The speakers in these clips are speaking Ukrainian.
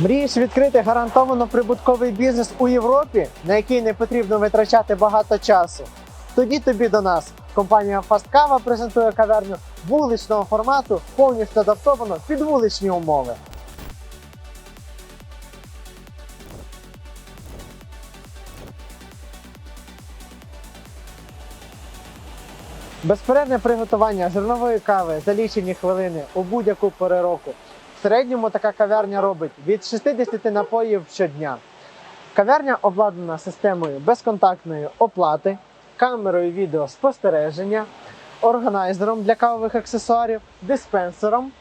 Мрієш відкрити гарантовано прибутковий бізнес у Європі, на який не потрібно витрачати багато часу? Тоді тобі до нас. Компанія Фасткава презентує каверню вуличного формату, повністю адаптовано під вуличні умови. Безперервне приготування зернової кави за лічені хвилини у будь-яку пору року. В середньому така кав'ярня робить від 60 напоїв щодня. Кав'ярня обладнана системою безконтактної оплати, камерою відеоспостереження, органайзером для кавових аксесуарів, диспенсером,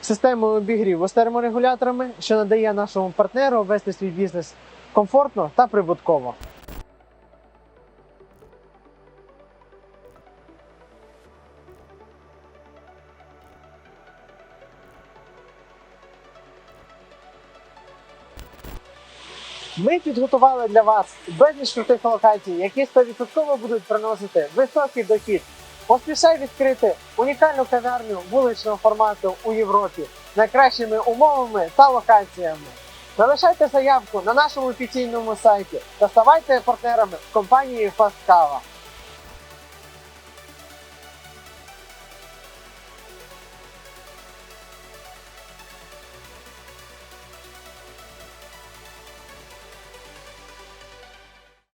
системою обігріву з терморегуляторами, що надає нашому партнеру вести свій бізнес комфортно та прибутково. Ми підготували для вас безліч крутих локацій, які 100% будуть приносити високий дохід. Поспішай відкрити унікальну кав'ярню вуличного формату у Європі найкращими умовами та локаціями. Залишайте заявку на нашому офіційному сайті та ставайте партнерами компанії Фасткава.